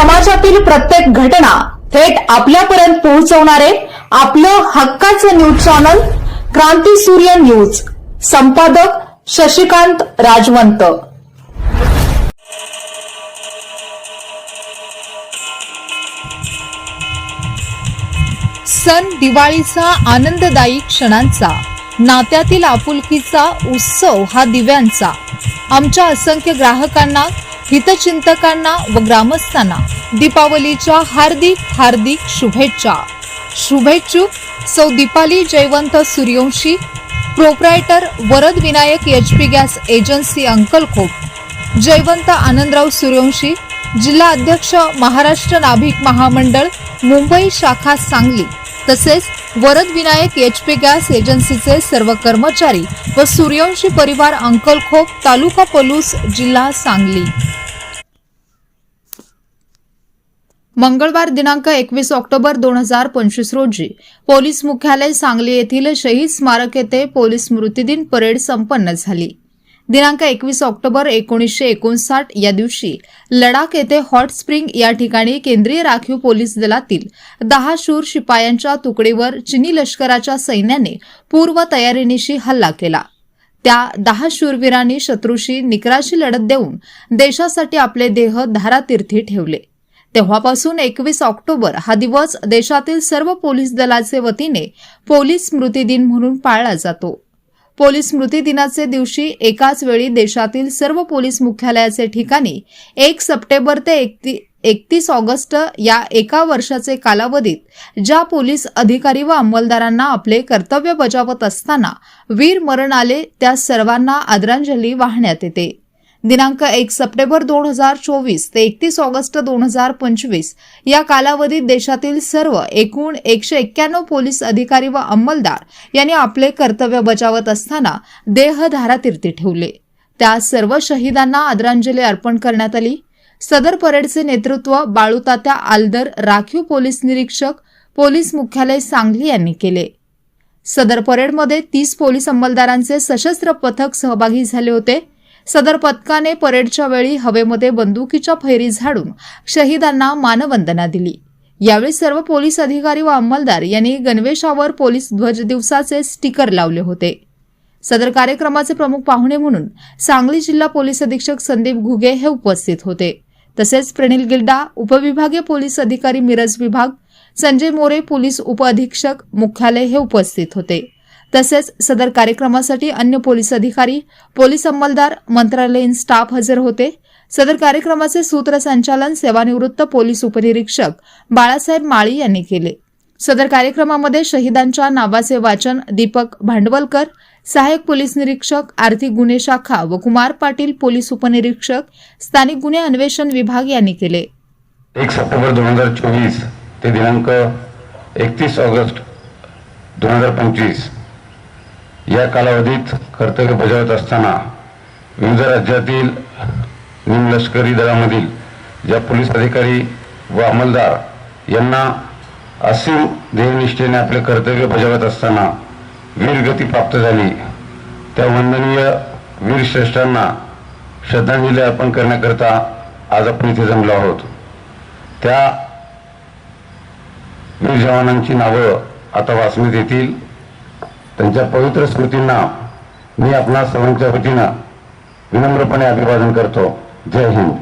समाजातील प्रत्येक घटना थेट आपल्यापर्यंत पोहोचवणारे आपलं हक्काचं न्यूज चॅनल क्रांती सूर्य न्यूज. संपादक शशिकांत राजवंत. सण दिवाळीचा आनंददायी क्षणांचा नात्यातील आपुलकीचा उत्सव हा दिव्यांचा. आमच्या असंख्य ग्राहकांना हितचिंतकांना व ग्रामस्थांना दीपावलीच्या हार्दिक हार्दिक शुभेच्छा. शुभेच्छुक सौ Deepali Jaywant Suryavanshi proprietor Varad Vinayak H P gas agency Ankalkhop Jaywant Anandrao Suryavanshi जिल्हा अध्यक्ष महाराष्ट्र नाभिक महामंडळ मुंबई शाखा सांगली तसेच Varad Vinayak H P gas एजन्सीचे सर्व कर्मचारी व सूर्यवंशी परिवार अंकलखोप तालुका पलूस जिल्हा सांगली. मंगळवार दिनांक एकवीस ऑक्टोबर दोन हजार पंचवीस रोजी पोलीस मुख्यालय सांगली येथील शहीद स्मारक येथे पोलीस स्मृतिदिन परेड संपन्न झाली. दिनांक एकवीस ऑक्टोबर एकोणीसशे एकोणसाठ या दिवशी लडाख येथे हॉट स्प्रिंग या ठिकाणी केंद्रीय राखीव पोलीस दलातील दहा शूर शिपायांच्या तुकडीवर चिनी लष्कराच्या सैन्याने पूर्व तयारीनिशी हल्ला केला. त्या दहा शूरवीरांनी शत्रूशी निकराशी लढत देऊन देशासाठी आपले देह धारातीर्थी ठेवले. तेव्हापासून एकवीस ऑक्टोबर हा दिवस देशातील सर्व पोलीस दलाचे वतीने पोलीस स्मृती दिन म्हणून पाळला जातो. पोलीस स्मृती दिनाचे दिवशी एकाच वेळी देशातील सर्व पोलीस मुख्यालयाचे ठिकाणी एक सप्टेंबर ते एकती एकतीस ऑगस्ट या एका वर्षाचे कालावधीत ज्या पोलीस अधिकारी व अंमलदारांना आपले कर्तव्य बजावत असताना वीर मरण आले त्या सर्वांना आदरांजली वाहण्यात येते. दिनांक एक सप्टेंबर दोन हजार चोवीस ते एकतीस ऑगस्ट दोन हजार पंचवीस या कालावधीत देशातील सर्व एकूण एकशे एक्क्याण्णव पोलीस अधिकारी व अंमलदार यांनी आपले कर्तव्य बजावत असताना देह धारातीर्थी ठेवले. त्या सर्व शहीदांना आदरांजली अर्पण करण्यात आली. सदर परेडचे नेतृत्व बाळूतात्या आलदर राखीव पोलीस निरीक्षक पोलीस मुख्यालय सांगली यांनी केले. सदर परेडमध्ये तीस पोलीस अंमलदारांचे सशस्त्र पथक सहभागी झाले होते. सदर पथकाने परेडच्या वेळी हवेमध्ये बंदुकीच्या फैरी झाडून शहीदांना मानवंदना दिली. यावेळी सर्व पोलीस अधिकारी व अंमलदार यांनी गणवेशावर पोलीस ध्वज दिवसाचे स्टिकर लावले होते. सदर कार्यक्रमाचे प्रमुख पाहुणे म्हणून सांगली जिल्हा पोलीस अधीक्षक संदीप घुगे हे उपस्थित होते. तसेच प्रणिल गिल्डा उपविभागीय पोलीस अधिकारी मिरज विभाग संजय मोरे पोलीस उपअधीक्षक मुख्यालय हे उपस्थित होते. तसेच सदर कार्यक्रमासाठी अन्य पोलीस अधिकारी पोलीस अंमलदार मंत्रालयीन स्टाफ हजर होते. सदर कार्यक्रमाचे सूत्रसंचालन सेवानिवृत्त पोलीस उपनिरीक्षक बाळासाहेब माळी यांनी केले. सदर कार्यक्रमामध्ये शहीदांच्या नावाचे वाचन दीपक भांडवलकर सहाय्यक पोलीस निरीक्षक आर्थिक गुन्हे शाखा व कुमार पाटील पोलीस उपनिरीक्षक स्थानिक गुन्हे अन्वेषण विभाग यांनी केले. एक सप्टेंबर दोन हजार चोवीस ते दिनांक एकतीस ऑगस्ट दोन हजार पंचवीस. या कालावधीत कर्तव्य बजावत असताना विविध राज्यातील निमलष्करी दलामधील ज्या पोलीस अधिकारी व अंमलदार यांना असीम ध्येयनिष्ठेने आपले कर्तव्य बजावत असताना वीरगती प्राप्त झाली त्या वंदनीय वीरश्रेष्ठांना श्रद्धांजली अर्पण करण्याकरता आज आपण इथे जमलो आहोत. त्या वीर जवानांची नावं आता वाचण्यात येतील. त्यांच्या पवित्र स्मृतींना मी आपणा सर्वांच्या वतीनं विनम्रपणे अभिवादन करतो. जय हिंद.